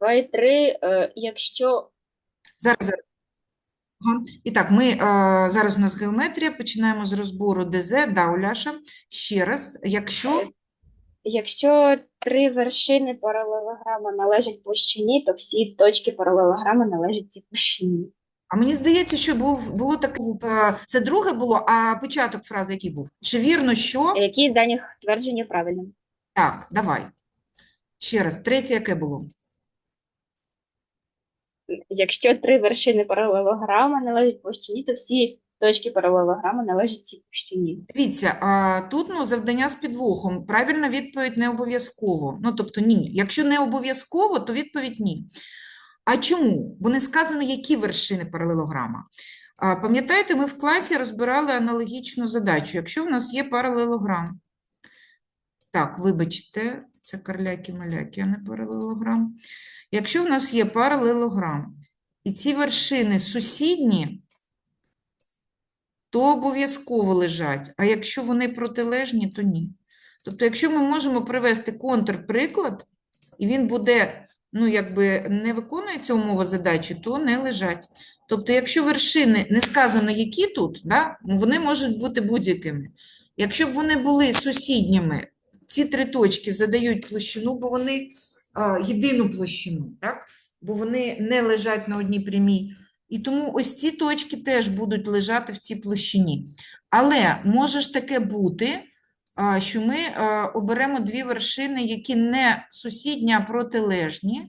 2 і 3, е, якщо Зараз, зараз. Ага. І так, ми е, зараз у нас геометрія, починаємо з розбору ДЗ. Да, Уляша. Ще раз, якщо Якщо три вершини паралелограма належать площині, то всі точки паралелограма належать цій площині. А мені здається, що був, було таке, е, це друге було, а початок фрази який був? Чи вірно, що? Які з даних твердження правильним? Так, давай. Ще раз, третє яке було? Якщо три вершини паралелограма належать площині, то всі точки паралелограма належать цій площині. Дивіться, а тут ну, завдання з підвохом. Правильна відповідь не обов'язково. Ну, тобто ні. Якщо не обов'язково, то відповідь ні. А чому? Бо не сказано, які вершини паралелограма. А, пам'ятаєте, ми в класі розбирали аналогічну задачу. Якщо в нас є паралелограм. Так, вибачте, це карляки-маляки, а не паралелограм. Якщо в нас є паралелограм, і ці вершини сусідні, то обов'язково лежать, а якщо вони протилежні, то ні. Тобто, якщо ми можемо привести контрприклад, і він буде, ну, якби не виконується умова задачі, то не лежать. Тобто, якщо вершини не сказано, які тут, да, вони можуть бути будь-якими. Якщо б вони були сусідніми, ці три точки задають площину, бо вони єдину площину, так? Бо вони не лежать на одній прямій. І тому ось ці точки теж будуть лежати в цій площині. Але може ж таке бути, що ми оберемо дві вершини, які не сусідні, а протилежні.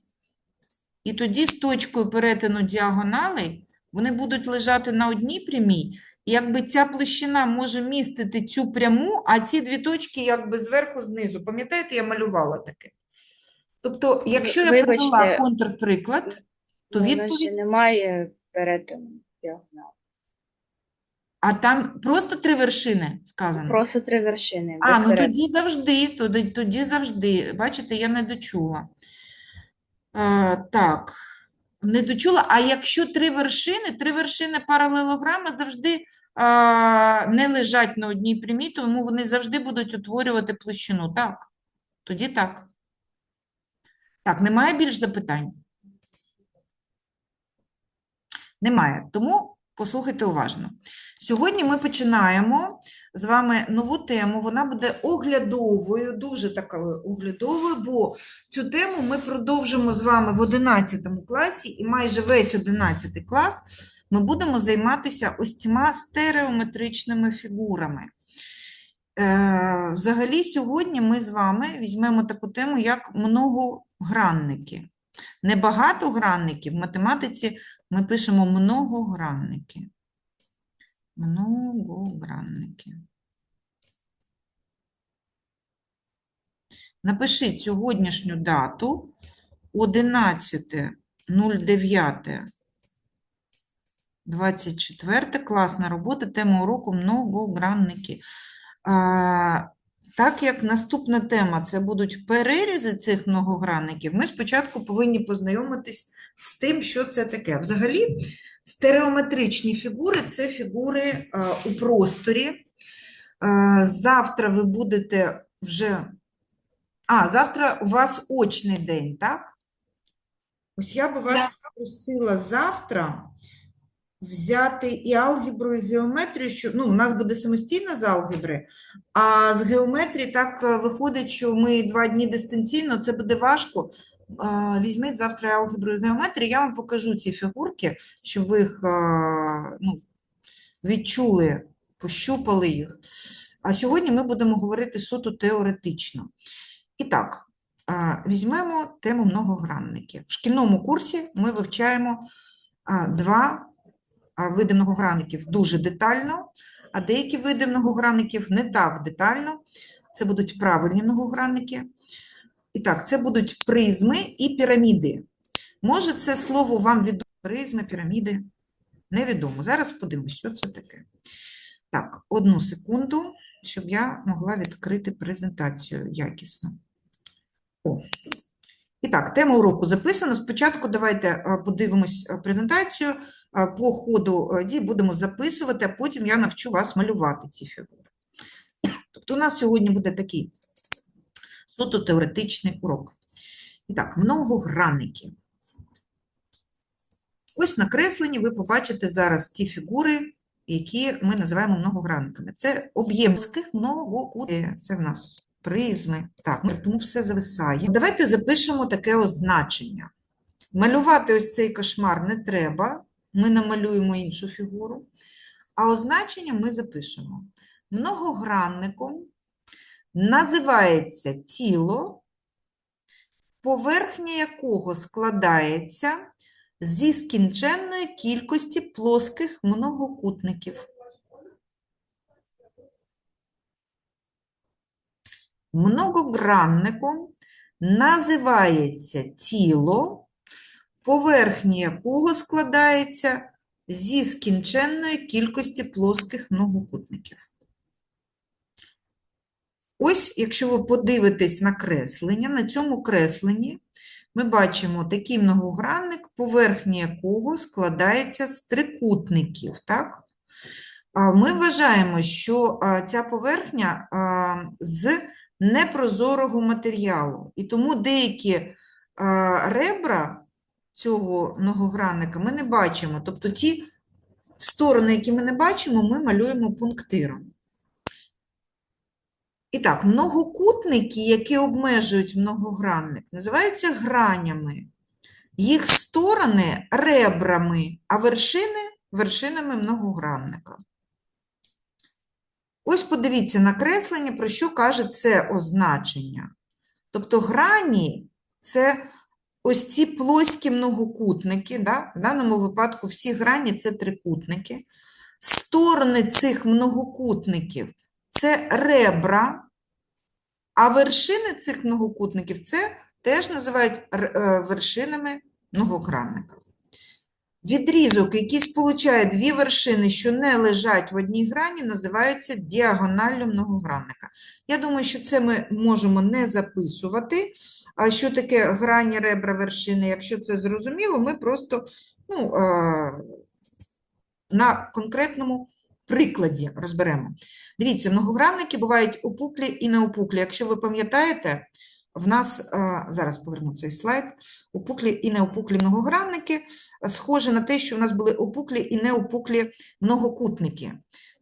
І тоді з точкою перетину діагоналей вони будуть лежати на одній прямій. Якби ця площина може містити цю пряму, а ці дві точки якби зверху знизу. Пам'ятаєте, я малювала таке? Тобто, якщо я Вибачте. контрприклад, то відповідь ще немає перетину діагоналу. А там просто три вершини сказано. Просто три вершини. А, ну перетину. тоді завжди, тоді, тоді завжди. Бачите, я не дочула. Е, так, не дочула. А якщо три вершини, три вершини паралелограма завжди а, не лежать на одній прямій, тому вони завжди будуть утворювати площину. Так, тоді так. Так, немає більш запитань? Немає. Тому послухайте уважно. Сьогодні ми починаємо з вами нову тему. Вона буде оглядовою, дуже такою оглядовою, бо цю тему ми продовжимо з вами в 11 класі, і майже весь 11 клас ми будемо займатися ось цими стереометричними фігурами. Е, Взагалі, сьогодні ми з вами візьмемо таку тему, як многогранники. Не багатогранники, в математиці ми пишемо многогранники. Многогранники. Напишіть сьогоднішню дату 11.09.24. Класна робота, тема уроку многогранники. Так як наступна тема це будуть перерізи цих многогранників, ми спочатку повинні познайомитись з тим, що це таке. Взагалі, стереометричні фігури це фігури у просторі. Завтра ви будете вже. А, завтра у вас очний день, так? Ось я би вас просила завтра взяти і алгебру, і геометрію, що ну, у нас буде самостійна з алгебри, а з геометрії так е, виходить, що ми два дні дистанційно, це буде важко. Візьміть завтра алгебру і геометрію, я вам покажу ці фігурки, щоб ви їх ну, відчули, пощупали їх. А сьогодні ми будемо говорити суто теоретично. І так, візьмемо тему многогранників. В шкільному курсі ми вивчаємо два види многогранників дуже детально, а деякі види многогранників не так детально. Це будуть правильні многогранники. І так, це будуть призми і піраміди. Може, це слово вам відомо? Призми, піраміди? Невідомо. Зараз подивимось, що це таке. Так, одну секунду, щоб я могла відкрити презентацію якісно. О. І так, тема уроку записана. Спочатку давайте е, подивимось е, презентацію. Е, По ходу дій будемо записувати, а потім я навчу вас малювати ці фігури. Тобто у нас сьогодні буде такий суто теоретичний урок. І так, многогранники. Ось на кресленні ви побачите зараз ті фігури, які ми називаємо многогранниками. Це об'ємських многокутників. Це в нас призми. Так, ну, тому все зависає. Давайте запишемо таке означення. Малювати ось цей кошмар не треба. Ми намалюємо іншу фігуру. А означення ми запишемо. Многогранником називається тіло, поверхня якого складається зі скінченної кількості плоских многокутників. Многогранником називається тіло, поверхня якого складається зі скінченної кількості плоских многокутників. Ось, якщо ви подивитесь на креслення, на цьому кресленні ми бачимо такий многогранник, поверхня якого складається з трикутників. Так? Ми вважаємо, що ця поверхня з непрозорого матеріалу, і тому деякі а, ребра цього многогранника ми не бачимо. Тобто ті сторони, які ми не бачимо, ми малюємо пунктиром. І так, многокутники, які обмежують многогранник, називаються гранями. Їх сторони ребрами, а вершини вершинами многогранника. Ось подивіться на креслення, про що каже це означення. Тобто грані – це ось ці плоські многокутники, да? в даному випадку всі грані – це трикутники. Сторони цих многокутників – це ребра, а вершини цих многокутників – це теж називають е, вершинами многогранника. Відрізок, який сполучає дві вершини, що не лежать в одній грані, називається діагоналлю многогранника. Я думаю, що це ми можемо не записувати. А що таке грані, ребра, вершини? Якщо це зрозуміло, ми просто ну, е, на конкретному прикладі розберемо. Дивіться, многогранники бувають опуклі і неопуклі. Якщо ви пам'ятаєте, в нас, е, зараз поверну цей слайд, опуклі і неопуклі многогранники схоже на те, що в нас були опуклі і неопуклі многокутники.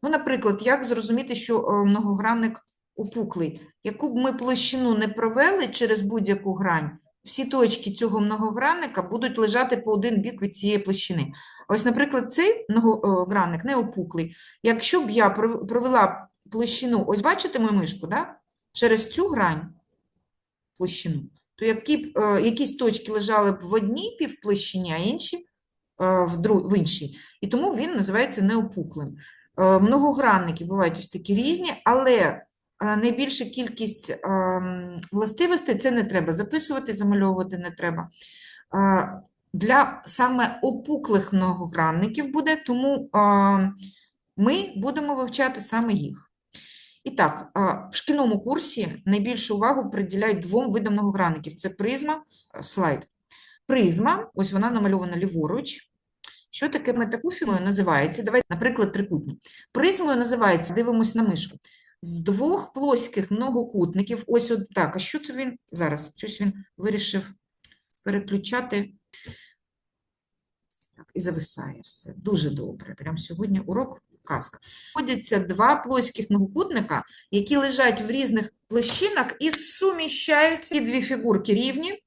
Ну, наприклад, як зрозуміти, що е, многогранник опуклий? Яку б ми площину не провели через будь-яку грань, всі точки цього многогранника будуть лежати по один бік від цієї площини. Ось, наприклад, цей многогранник не опуклий. Якщо б я провела площину, ось бачите мою мишку, да? через цю грань площину, то які б, е, якісь точки лежали б в одній півплощині, а інші в, дру, в іншій. І тому він називається неопуклим. Е, Многогранники бувають ось такі різні, але е, найбільша кількість властивостей це не треба записувати, замальовувати не треба. Е, Для саме опуклих многогранників буде, тому е, ми будемо вивчати саме їх. І так, в шкільному курсі найбільшу увагу приділяють двом видам многогранників. Це призма, е, слайд. Призма, ось вона намальована ліворуч. Що таке ми називається? Давайте, наприклад, трикутник. Призмою називається, дивимось на мишку. З двох плоских многокутників, ось от так. А що це він зараз? Щось він вирішив переключати. Так, і зависає все. Дуже добре. Прям сьогодні урок казка. Ходяться два плоских многокутника, які лежать в різних площинах і суміщаються. Ці дві фігурки рівні.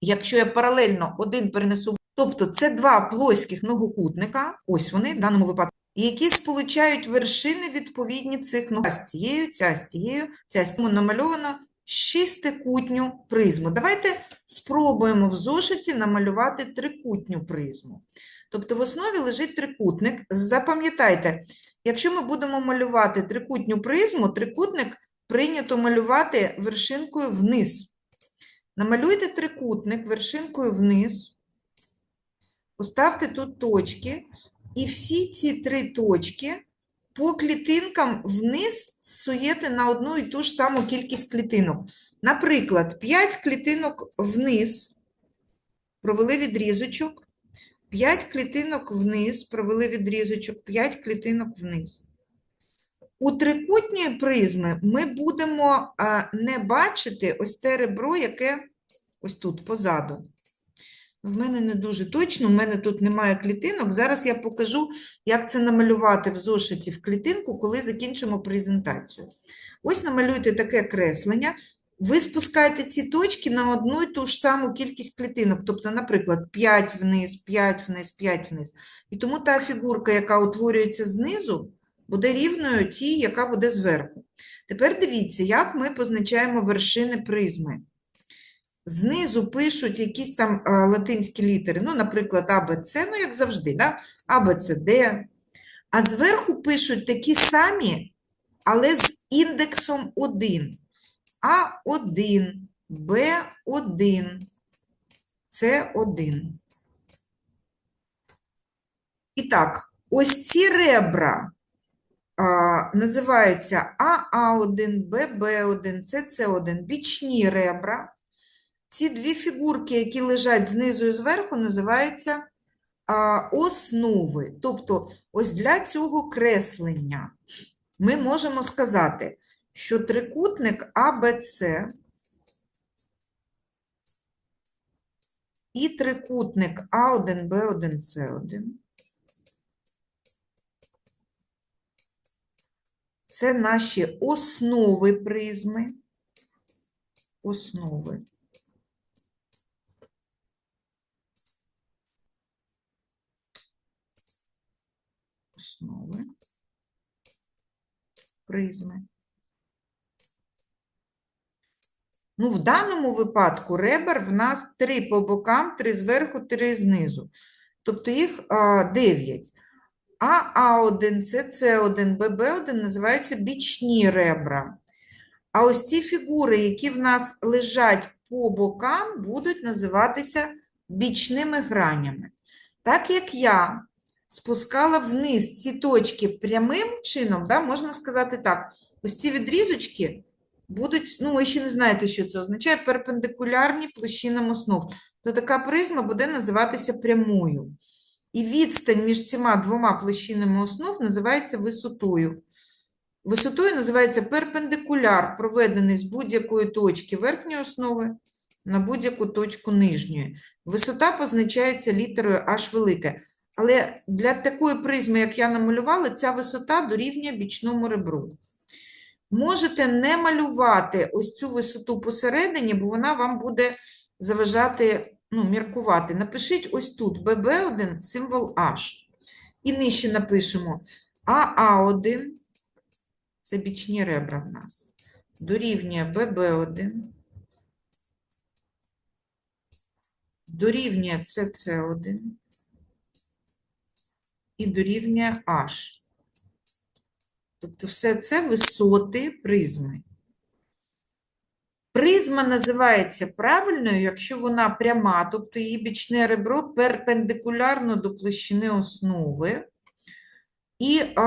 Якщо я паралельно один перенесу, тобто це два плоских многокутника, ось вони в даному випадку, які сполучають вершини відповідні цих ну, з цією, ця з цією, ця з цією. намальовано шістикутню призму. Давайте спробуємо в зошиті намалювати трикутню призму. Тобто в основі лежить трикутник. Запам'ятайте, якщо ми будемо малювати трикутню призму, трикутник прийнято малювати вершинкою вниз. Намалюйте трикутник вершинкою вниз, поставте тут точки, і всі ці три точки по клітинкам вниз суєте на одну і ту ж саму кількість клітинок. Наприклад, 5 клітинок вниз провели відрізочок, 5 клітинок вниз, провели відрізочок, 5 клітинок вниз. У трикутній призми ми будемо не бачити ось те ребро, яке ось тут позаду. В мене не дуже точно, в мене тут немає клітинок. Зараз я покажу, як це намалювати в зошиті в клітинку, коли закінчимо презентацію. Ось намалюйте таке креслення. Ви спускаєте ці точки на одну і ту ж саму кількість клітинок. Тобто, наприклад, 5 вниз, 5 вниз, 5 вниз. І тому та фігурка, яка утворюється знизу, буде рівною тій, яка буде зверху. Тепер дивіться, як ми позначаємо вершини призми. Знизу пишуть якісь там е, латинські літери, ну, наприклад, А, Б, С, ну, як завжди, да? А, Б, С, Д. А зверху пишуть такі самі, але з індексом 1. А1, Б1, С1. І так, ось ці ребра а, називаються АА1, ББ1, СС1, бічні ребра. Ці дві фігурки, які лежать знизу і зверху, називаються а, основи. Тобто, ось для цього креслення ми можемо сказати, що трикутник АБЦ і трикутник А1, Б1, С1 це наші основи призми. Основи. Основи призми. Ну, в даному випадку ребер в нас три по бокам, три зверху, три знизу. Тобто їх а, 9. А А1, С, С1, ББ1 називаються бічні ребра. А ось ці фігури, які в нас лежать по бокам, будуть називатися бічними гранями. Так як я спускала вниз ці точки прямим чином, да, можна сказати так, ось ці відрізочки будуть, ну, ви ще не знаєте, що це означає, перпендикулярні площинам основ. То така призма буде називатися прямою. І відстань між цими двома площинами основ називається висотою. Висотою називається перпендикуляр, проведений з будь-якої точки верхньої основи на будь-яку точку нижньої. Висота позначається літерою H велике. Але для такої призми, як я намалювала, ця висота дорівнює бічному ребру. Можете не малювати ось цю висоту посередині, бо вона вам буде заважати, ну, міркувати. Напишіть ось тут ББ1, символ H. І нижче напишемо АА1, це бічні ребра в нас, дорівнює ББ1, дорівнює СС1 і дорівнює H. Тобто все це висоти призми. Призма називається правильною, якщо вона пряма, тобто її бічне ребро перпендикулярно до площини основи. І а,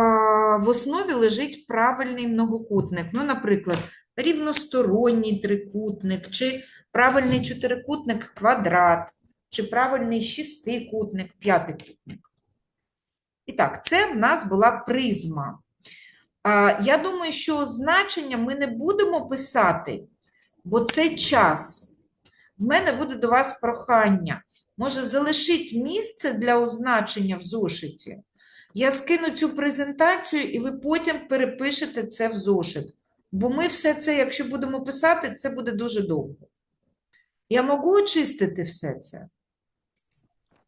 в основі лежить правильний многокутник. Ну, наприклад, рівносторонній трикутник, чи правильний чотирикутник квадрат, чи правильний шестикутник, п'ятикутник. І так, це в нас була призма. Я думаю, що значення ми не будемо писати, бо це час. В мене буде до вас прохання. Може, залишіть місце для означення в зошиті. Я скину цю презентацію, і ви потім перепишете це в зошит. Бо ми все це, якщо будемо писати, це буде дуже довго. Я можу очистити все це?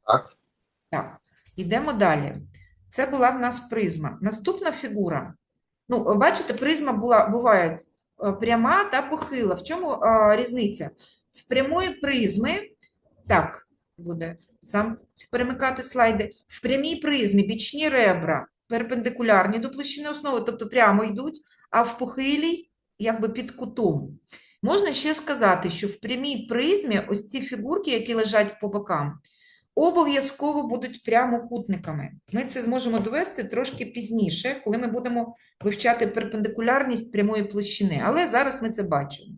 Так. Так, йдемо далі. Це була в нас призма. Наступна фігура. Ну, бачите, призма була, буває е, пряма та похила. В чому е, різниця? В прямої призми, так, буде сам перемикати слайди. В прямій призмі бічні ребра перпендикулярні до площини основи, тобто прямо йдуть, а в похилій якби під кутом. Можна ще сказати, що в прямій призмі ось ці фігурки, які лежать по бокам, обов'язково будуть прямокутниками. Ми це зможемо довести трошки пізніше, коли ми будемо вивчати перпендикулярність прямої площини. Але зараз ми це бачимо.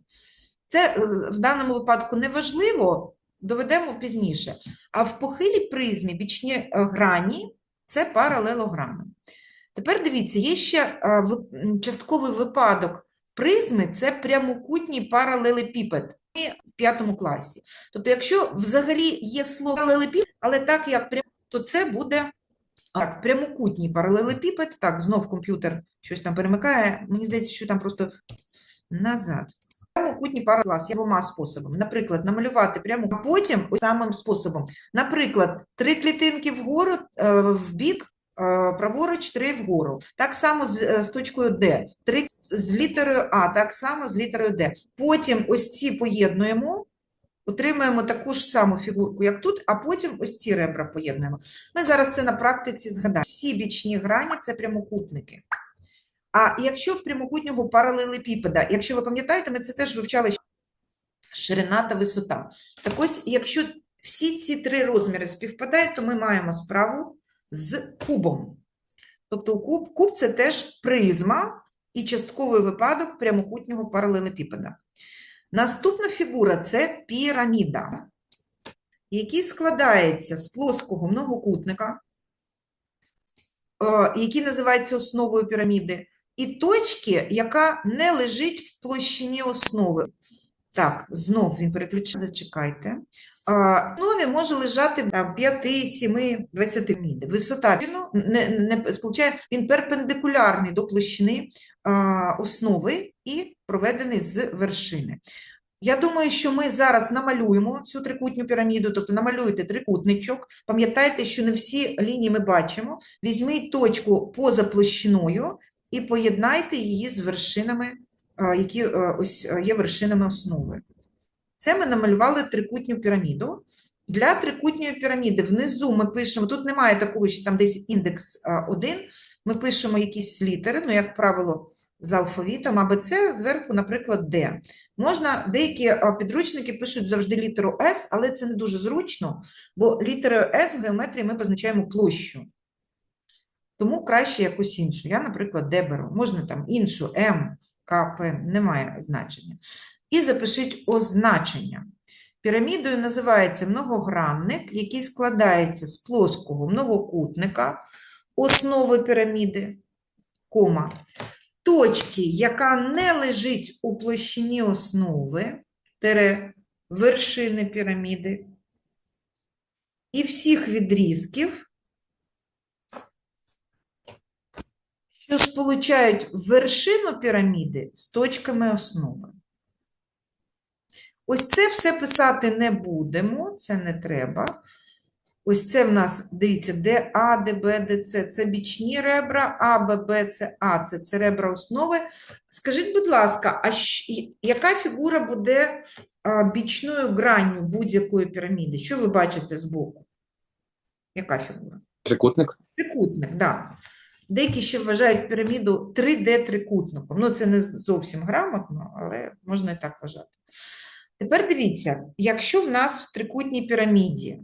Це е, в даному випадку не важливо, доведемо пізніше. А в похилій призмі бічні е, грані це паралелограми. Тепер дивіться, є ще е, частковий випадок призми це прямокутній паралелепіпед. П'ятому класі. Тобто, якщо взагалі є слово паралелепіпед, але так як прям, то це буде так, прямокутній паралелепіпед. Так, знов комп'ютер щось там перемикає. Мені здається, що там просто назад. Прямокутній паралелклас є двома способами. Наприклад, намалювати прямо, а потім ось самим способом. Наприклад, три клітинки вгору, е, в бік, е, праворуч, три вгору. Так само з, е, з точкою Д. Три з літерою А, так само з літерою Д. Потім ось ці поєднуємо, отримаємо таку ж саму фігурку, як тут, а потім ось ці ребра поєднуємо. Ми зараз це на практиці згадаємо. Всі бічні грані – це прямокутники. А якщо в прямокутнього паралелепіпеда, якщо ви пам'ятаєте, ми це теж вивчали ширина та висота. Так ось, якщо всі ці три розміри співпадають, то ми маємо справу з кубом. Тобто куб, куб – це теж призма і частковий випадок прямокутнього паралелепіпеда. Наступна фігура – це піраміда, який складається з плоского многокутника, е, який називається основою піраміди, і точки, яка не лежить в площині основи. Так, знов він переключив, зачекайте. В основі може лежати там, 5, 7, 20 піраміди. Висота не, не сполучає, він перпендикулярний до площини а, основи і проведений з вершини. Я думаю, що ми зараз намалюємо цю трикутню піраміду, тобто намалюєте трикутничок. Пам'ятайте, що не всі лінії ми бачимо. Візьміть точку поза площиною і поєднайте її з вершинами, які ось є вершинами основи. Це ми намалювали трикутню піраміду. Для трикутньої піраміди внизу ми пишемо, тут немає такого, що там десь індекс 1, ми пишемо якісь літери, ну, як правило, з алфавітом, АБЦ, зверху, наприклад, Д. Можна, деякі підручники пишуть завжди літеру С, але це не дуже зручно, бо літерою С в геометрії ми позначаємо площу. Тому краще якусь іншу. Я, наприклад, Д беру. Можна там іншу, М, К, П, немає значення. І запишіть означення. Пірамідою називається многогранник, який складається з плоского многокутника, основи піраміди, кома, точки, яка не лежить у площині основи, тире, вершини піраміди, і всіх відрізків, що сполучають вершину піраміди з точками основи. Ось це все писати не будемо, це не треба. Ось це в нас, дивіться, де А, де Б, де С. Це бічні ребра, А, Б, Б, С, А, це, це ребра основи. Скажіть, будь ласка, а яка фігура буде бічною гранню будь-якої піраміди? Що ви бачите збоку? Яка фігура? Трикутник. Трикутник, так. Да. Деякі ще вважають піраміду 3D-трикутником. Ну, це не зовсім грамотно, але можна і так вважати. Тепер дивіться, якщо в нас в трикутній піраміді,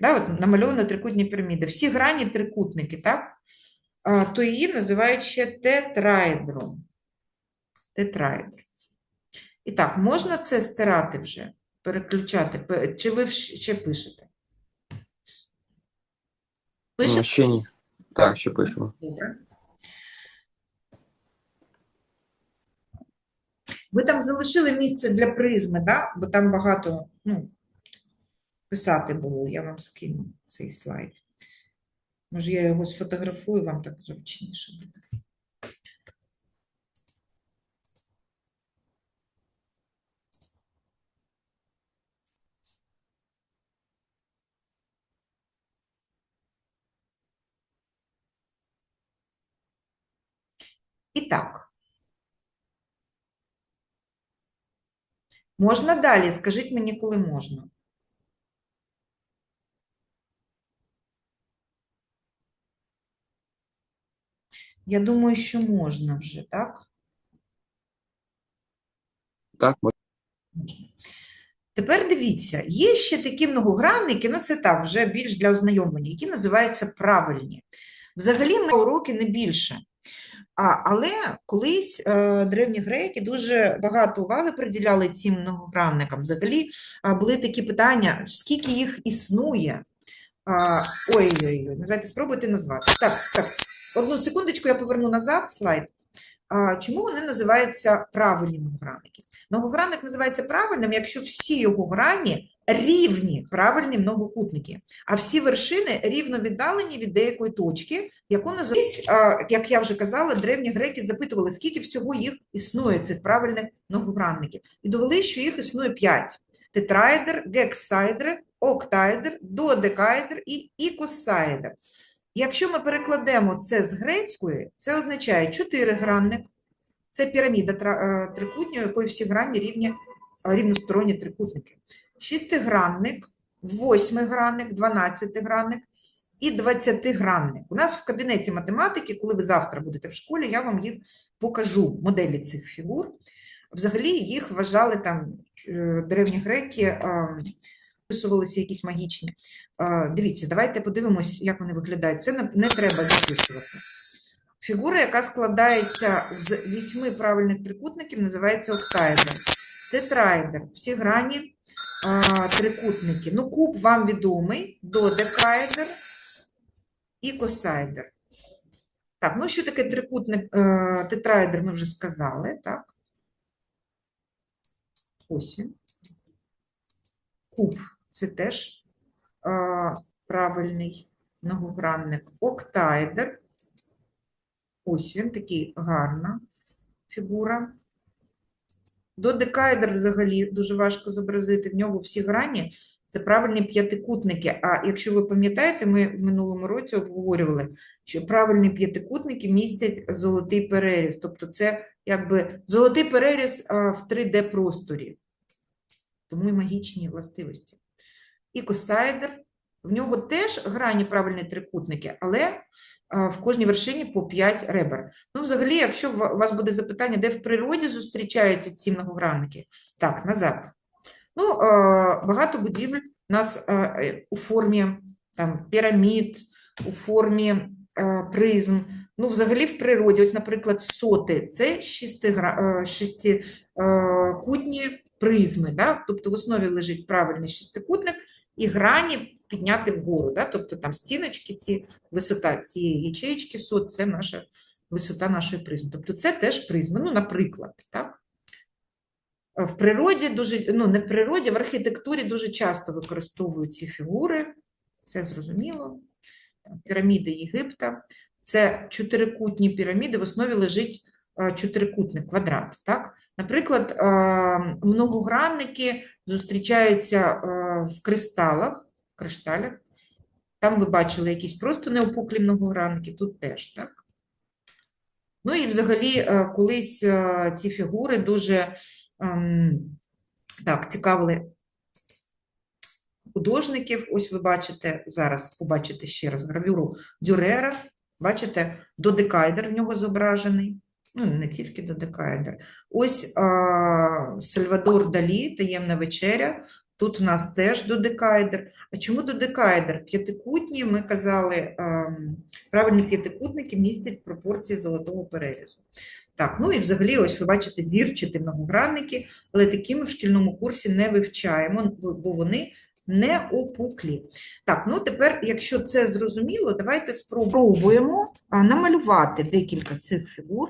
да, от намальована трикутня піраміда, всі грані трикутники, так? А, то її називають ще тетраедром. Тетраедр. І так, можна це стирати вже, переключати, чи ви ще пишете? Пишете? Ще ні. Так, ще пишемо. Добре. Ви там залишили місце для призми, да? бо там багато ну, писати було. Я вам скину цей слайд. Може, я його сфотографую, вам так зручніше буде. І так. Можна далі? Скажіть мені, коли можна. Я думаю, що можна вже, так? Так, Можна. Тепер дивіться, є ще такі многогранники, ну це так, вже більш для ознайомлення, які називаються правильні. Взагалі ми уроки не більше. А, але колись е, древні греки дуже багато уваги приділяли цим многогранникам. Взагалі е, були такі питання, скільки їх існує. А, Ой-ой-ой, давайте спробуйте назвати. Так, так, одну секундочку, я поверну назад слайд. а, чому вони називаються правильні многогранники? Многогранник називається правильним, якщо всі його грані рівні правильні многокутники, а всі вершини рівно віддалені від деякої точки, яку називають, як я вже казала, древні греки запитували, скільки всього їх існує, цих правильних многогранників. І довели, що їх існує п'ять: тетраедр, гексаедр, октаедр, доодекаедр і ікосаедр. Якщо ми перекладемо це з грецької, це означає чотиригранник, це піраміда е, трикутня, у якої всі грані рівні, рівносторонні трикутники. Шістигранник, восьмигранник, дванадцятигранник і двадцятигранник. У нас в кабінеті математики, коли ви завтра будете в школі, я вам їх покажу, моделі цих фігур. Взагалі їх вважали там е, древні греки, е, вписувалися якісь магічні. Е, Дивіться, давайте подивимось, як вони виглядають. Це не, треба записувати. Фігура, яка складається з вісьми правильних трикутників, називається октаедр. Тетраедр. Всі грані трикутники. Ну, куб вам відомий, додекаедр і косаедр. Так, ну що таке трикутник, е, тетраедр ми вже сказали, так? Ось він. Куб це теж е, правильний многогранник. Октаедр. Ось він такий гарна фігура. Додекаедр взагалі дуже важко зобразити. В нього всі грані це правильні п'ятикутники. А якщо ви пам'ятаєте, ми в минулому році обговорювали, що правильні п'ятикутники містять золотий переріз. Тобто це якби золотий переріз в 3D-просторі. Тому і магічні властивості. І косаедр. В нього теж грані правильні трикутники, але в кожній вершині по 5 ребер. Ну, взагалі, якщо у вас буде запитання, де в природі зустрічаються ці многогранники, так, назад. Ну, е, багато будівель у нас е, е, у формі там, пірамід, у формі е, призм. Ну, взагалі в природі, ось, наприклад, соти це е, шестикутні призми, да? Тобто в основі лежить правильний шестикутник і грані підняти вгору, да? Тобто там стіночки, ці, висота цієї ячеїчки сот, це наша висота нашої призми. Тобто це теж призми, ну, наприклад, так? Е, В природі дуже, ну не в природі, в архітектурі дуже часто використовують ці фігури, це зрозуміло. Піраміди Єгипта, це чотирикутні піраміди, в основі лежить е, чотирикутник, квадрат. Так? Наприклад, е, многогранники зустрічаються е, в кристалах, кришталях. Там ви бачили якісь просто неопуклі многогранники, тут теж, так? Ну і взагалі е, колись е, ці фігури дуже ем, так, цікавили художників. Ось ви бачите, зараз побачите ще раз гравюру Дюрера. Бачите, додекаедр в нього зображений. Ну, не тільки додекаедр. Ось а, Сальвадор Далі, таємна вечеря. Тут у нас теж додекаедр. А чому додекаедр? П'ятикутні, ми казали, ем, правильні п'ятикутники містять пропорції золотого перерізу. Так, ну і взагалі, ось ви бачите зірчаті многогранники, але такі ми в шкільному курсі не вивчаємо, бо вони не опуклі. Так, ну тепер, якщо це зрозуміло, давайте спробуємо намалювати декілька цих фігур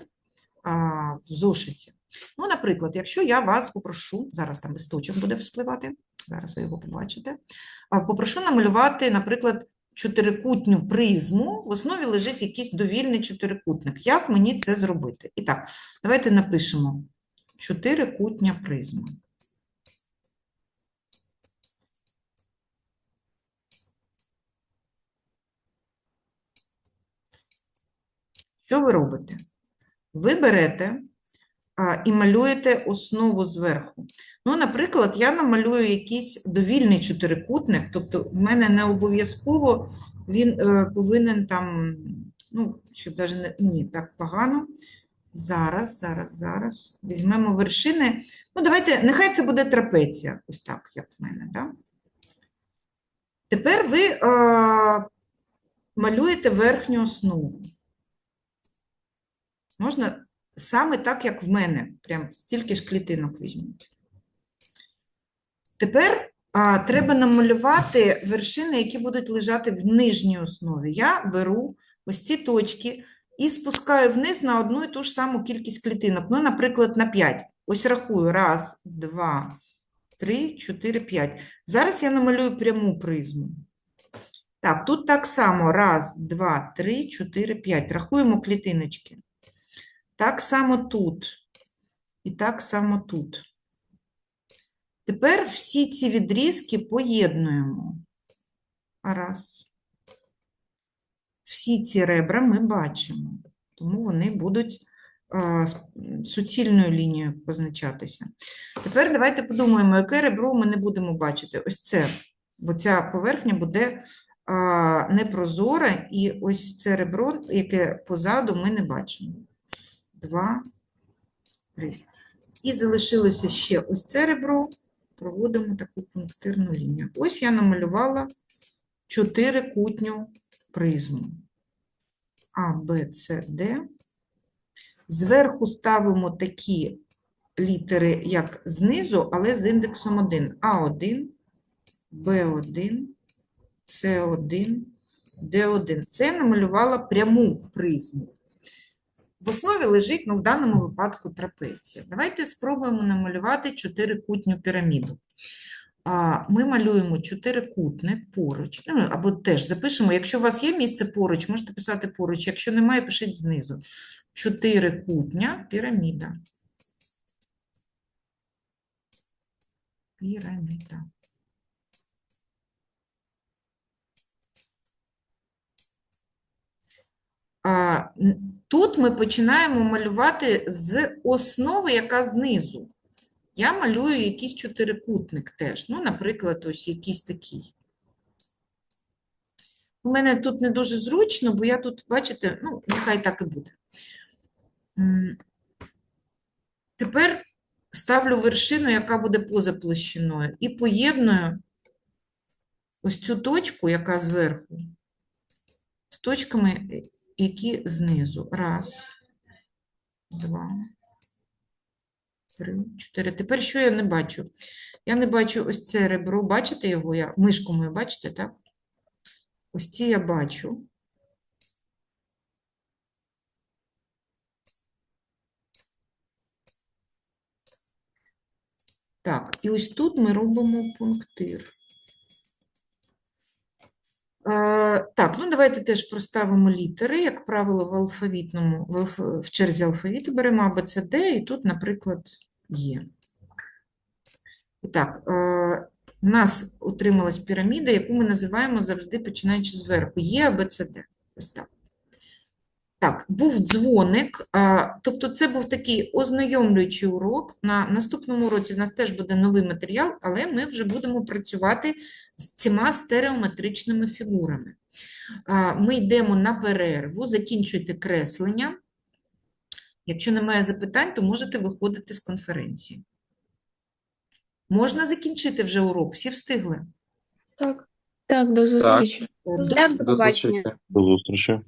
в зошиті. Ну, наприклад, якщо я вас попрошу, зараз там листочок буде вспливати, зараз ви його побачите, попрошу намалювати, наприклад, чотирикутню призму, в основі лежить якийсь довільний чотирикутник. Як мені це зробити? І так, давайте напишемо чотирикутня призма. Що ви робите? Ви берете і малюєте основу зверху. Ну, наприклад, я намалюю якийсь довільний чотирикутник, тобто в мене не обов'язково він е, повинен там, ну, щоб навіть не ні, так погано. Зараз, зараз, зараз. Візьмемо вершини. Ну, давайте, нехай це буде трапеція, ось так, як в мене, так? Тепер ви е, малюєте верхню основу. Можна саме так, як в мене, прям стільки ж клітинок візьмуть. Тепер а, треба намалювати вершини, які будуть лежати в нижній основі. Я беру ось ці точки і спускаю вниз на одну і ту ж саму кількість клітинок. Ну, наприклад, на 5. Ось рахую. Раз, два, три, чотири, п'ять. Зараз я намалюю пряму призму. Так, тут так само. Раз, два, три, чотири, п'ять. Рахуємо клітиночки. Так само тут. І так само тут. Тепер всі ці відрізки поєднуємо. Раз. Всі ці ребра ми бачимо, тому вони будуть а, суцільною лінією позначатися. Тепер давайте подумаємо, яке ребро ми не будемо бачити. Ось це, бо ця поверхня буде а, непрозора, і ось це ребро, яке позаду, ми не бачимо. Два, три. І залишилося ще ось це ребро. Проводимо таку пунктирну лінію. Ось я намалювала чотирикутню призму. А, Б, С, Д. Зверху ставимо такі літери, як знизу, але з індексом 1. А1, Б1, С1, Д1. Це намалювала пряму призму. В основі лежить, ну, в даному випадку, трапеція. Давайте спробуємо намалювати чотирикутню піраміду. Ми малюємо чотирикутник поруч, ну, або теж запишемо, якщо у вас є місце поруч, можете писати поруч, якщо немає, пишіть знизу. Чотирикутня піраміда. Піраміда. Тут ми починаємо малювати з основи, яка знизу. Я малюю якийсь чотирикутник теж. Ну, наприклад, ось якийсь такий. У мене тут не дуже зручно, бо я тут, бачите, ну, нехай так і буде. Тепер ставлю вершину, яка буде поза площиною, і поєдную ось цю точку, яка зверху, з точками, які знизу. Раз, два, три, чотири. Тепер що я не бачу? Я не бачу ось це ребро. Бачите його? Я, мишку мою бачите, так? Ось ці я бачу. Так, і ось тут ми робимо пунктир. Е, так, ну давайте теж проставимо літери, як правило, в алфавітному, в, черзі алфавіту беремо А, Б, С, Д, і тут, наприклад, є. Так, е, у нас отрималась піраміда, яку ми називаємо завжди починаючи зверху. Є А, Б, С, Д. Ось так. Так, був дзвоник, тобто це був такий ознайомлюючий урок. На наступному уроці в нас теж буде новий матеріал, але ми вже будемо працювати з цими стереометричними фігурами. Ми йдемо на перерву, закінчуйте креслення. Якщо немає запитань, то можете виходити з конференції. Можна закінчити вже урок, всі встигли? Так. Так, до зустрічі. Так, до До до зустрічі. До зустрічі.